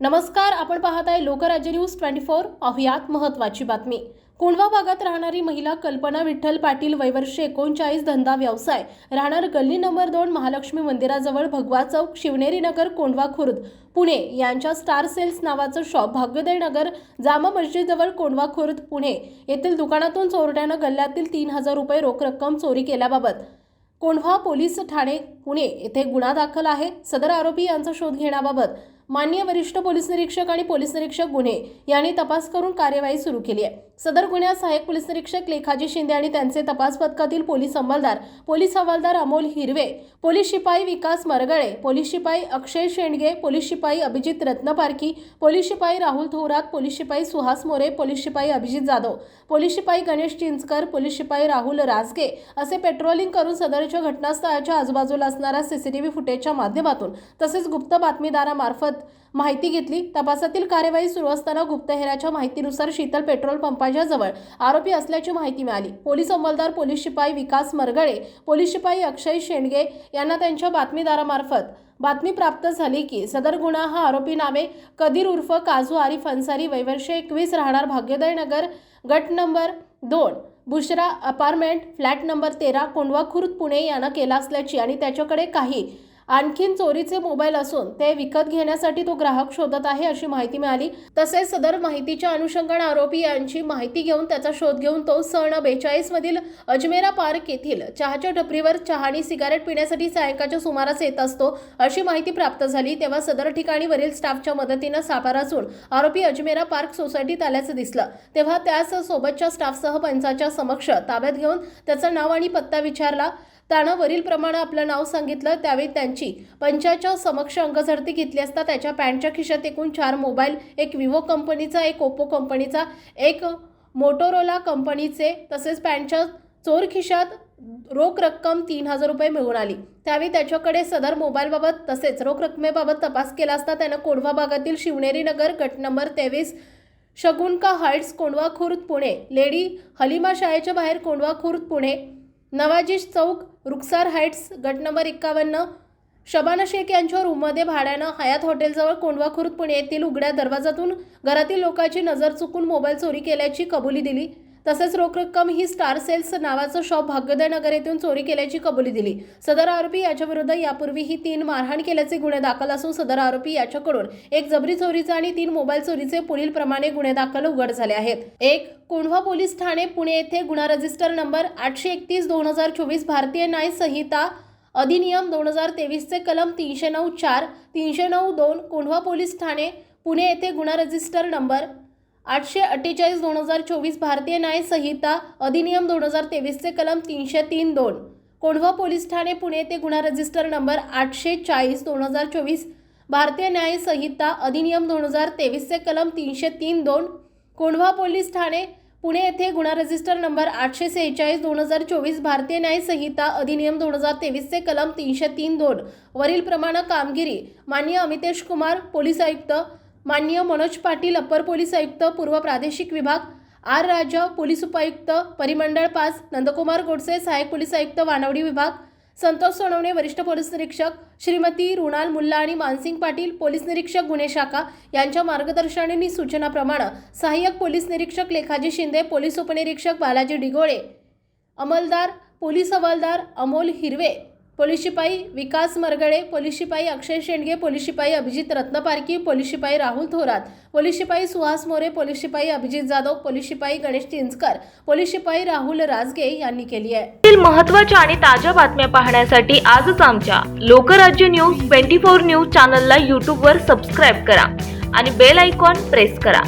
नमस्कार आपण पाहत आहे लोकराज्य न्यूज ट्वेंटी फोर. पाहुयात महत्वाची बातमी. कोंढवा भागात राहणारी महिला कल्पना विठ्ठल पाटील वयवर्ष एकोणचाळीस धंदा व्यवसाय. राहणार गल्ली नंबर दोन महालक्ष्मी मंदिराजवळ भगवा चौक शिवनेरी नगर कोंढवा खुर्द पुणे. यांच्या स्टार सेल्स नावाचं शॉप भाग्योदय नगर जामा मस्जिदजवळ कोंढवा खुर्द पुणे. येथील दुकानातून चोरट्यानं गल्ल्यातील तीन हजार रुपये रोख रक्कम चोरी केल्याबाबत कोंढवा पोलीस ठाणे पुणे येथे गुन्हा दाखल आहे. सदर आरोपी यांचा शोध घेण्याबाबत मान्य वरिष्ठ पोलीस निरीक्षक आणि पोलीस निरीक्षक गुन्हे यांनी तपास करून कार्यवाही सुरू केली आहे. सदर गुन्ह्यात सहाय्यक पोलीस निरीक्षक लेखाजी शिंदे आणि त्यांचे तपास पथकातील पोलीस अंमलदार पोलीस हवालदार अमोल हिरवे पोलीस शिपाई विकास मरगळे पोलीस शिपाई अक्षय शेंडगे पोलीस शिपाई अभिजित रत्नपारखी पोलीस शिपाई राहुल थोरात पोलीस शिपाई सुहास मोरे पोलीस शिपाई अभिजित जाधव पोलीस शिपाई गणेश चिंचकर पोलीस शिपाई राहुल राजगे असे पेट्रोलिंग करून सदरच्या घटनास्थळाच्या आजूबाजूला असणाऱ्या सीसीटीव्ही फुटेजच्या माध्यमातून तसेच गुप्त बातमीदारामार्फत माहिती घेतली. तपासातील कार्यवाही सुरू असताना गुप्तहेराच्या माहितीनुसार शीतल पेट्रोल पंपाच्या जवळ आरोपी असल्याची माहिती मिळाली. पोलीस अंमलदार पोलीस शिपाई विकास मरगळे पोलीस शिपाई अक्षय शेंडगे यांना त्यांच्या बातमीदारामार्फत बातमी प्राप्त झाली की सदर गुन्हा हा आरोपी नावे कदीर उर्फ काजू आरिफ अन्सारी वैवर्ष एकवीस राहणार भाग्योदय नगर गट नंबर दोन बुशरा अपार्टमेंट फ्लॅट नंबर तेरा कोंडवा खुर्द पुणे यानं केला असल्याची आणि त्याच्याकडे काही आणखीन चोरीचे मोबाईल असून ते विकत घेण्यासाठी तो ग्राहक शोधत आहे अशी माहिती मिळाली. तसेच सदर माहितीच्या अनुषंगाने आरोपी यांची माहिती घेऊन त्याचा शोध घेऊन तो सण बेचाळीस मधील अजमेरा पार्क येथील चहाच्या टपरीवर चहा आणि सिगारेट पिण्यासाठी सायंकाळच्या सुमारास येत असतो अशी माहिती प्राप्त झाली. तेव्हा सदर ठिकाणी वरील स्टाफच्या मदतीनं सापा रचून आरोपी अजमेरा पार्क सोसायटीत आल्याचं दिसलं. तेव्हा त्यास सोबतच्या स्टाफसह पंचाच्या समक्ष ताब्यात घेऊन त्याचं नाव आणि पत्ता विचारला. त्यानं वरील प्रमाणे आपलं नाव सांगितलं त्यावेळी त्यांची पंचाच्या समक्ष अंगझडती घेतली असता त्याच्या पॅन्टच्या खिशात एकूण चार मोबाईल एक विवो कंपनीचा एक ओप्पो कंपनीचा एक मोटोरोला कंपनीचे तसेच पॅन्टच्या चोर खिशात रोख रक्कम तीन हजार रुपये मिळून आली. त्यावेळी त्याच्याकडे सदर मोबाईलबाबत तसेच रोख रकमेबाबत तपास केला असता त्यानं कोंढवा भागातील शिवनेरी नगर गट नंबर तेवीस शगुनका हाईट्स कोंढवा खुर्द पुणे लेडी हलिमा शाळेच्या बाहेर कोंढवा खुर्द पुणे नवाजीश चौक रुक्सार हाईट्स गट नंबर एक्कावन्न शबाना शेख यांच्या रूममध्ये भाड्यानं हयात हॉटेलजवळ कोंडवा खुर्द पुणे येथील उघड्या दरवाजातून घरातील लोकांची नजर चुकून मोबाईल चोरी केल्याची कबुली दिली. तसेच रोख रक्कम ही स्टार सेल्स नावाचं शॉप भाग्योदयनगर येथून चोरी केल्याची कबुली दिली. सदर आरोपी याच्याविरुद्ध यापूर्वीही तीन मारहाण केल्याचे गुन्हे दाखल असून सदर आरोपी याच्याकडून एक जबरी चोरीचा आणि तीन मोबाईल चोरीचे पुढील प्रमाणे गुन्हे दाखल उघड झाले आहेत. एक कोंढवा पोलीस ठाणे पुणे येथे गुन्हा रजिस्टर नंबर आठशे एकतीस दोन हजार चोवीस भारतीय न्याय संहिता अधिनियम दोन हजार तेवीसचे कलम तीनशे नऊ चार तीनशे नऊ दोन कोंढवा पोलीस ठाणे पुणे येथे गुन्हा रजिस्टर नंबर आठशे अठ्ठेचाळीस दोन हजार चोवीस भारतीय न्याय संहिता अधिनियम दोन हजार तेवीसचे कलम तीनशे तीन दोन. कोंढवा पोलीस ठाणे पुणे येथे गुन्हा रजिस्टर नंबर आठशे चाळीस दोन हजार चोवीस भारतीय न्याय संहिता अधिनियम दोन हजार तेवीसचे कलम तीनशे तीन दोन. कोंढवा पोलीस ठाणे पुणे येथे गुन्हा रजिस्टर नंबर आठशे सेहेचाळीस दोन हजार चोवीस भारतीय न्याय संहिता अधिनियम दोन हजार तेवीसचे कलम तीनशे तीन दोन. वरील प्रमाणे कामगिरी मान्य अमितेश कुमार पोलीस आयुक्त मान्य मनोज पाटील अप्पर पोलीस आयुक्त पूर्व प्रादेशिक विभाग आर राजा पोलीस उपायुक्त परिमंडळ पाच नंदकुमार गोडसे सहाय्यक पोलीस आयुक्त वानवडी विभाग संतोष सोनवणे वरिष्ठ पोलीस निरीक्षक श्रीमती रुणाल मुल्ला आणि मानसिंग पाटील पोलीस निरीक्षक गुन्हे शाखा यांच्या मार्गदर्शन आणि सूचनाप्रमाणे सहाय्यक पोलीस निरीक्षक लेखाजी शिंदे पोलीस उपनिरीक्षक बालाजी डिगोळे अंमलदार पोलीस हवालदार अमोल हिरवे पोलीस शिपाई विकास मरगळे पोलीस शिपाई अक्षय शेंडगे पोलीस शिपाई अभिजित रत्नपारकी पोलीस शिपाई राहुल थोरात पोलीस शिपाई सुहास मोरे पोलीस शिपाई अभिजित जाधव पोलीस शिपाई गणेश चिंचकर पोलीस शिपाई राहुल राजगे यांनी केली आहे. महत्त्वाच्या महत्त्वाच्या आणि ताज्या बातम्या पाहण्यासाठी आजच आमच्या Lokrajya news twenty four news चॅनलला यूट्यूबवर सबस्क्राईब करा आणि बेल आयकॉन प्रेस करा.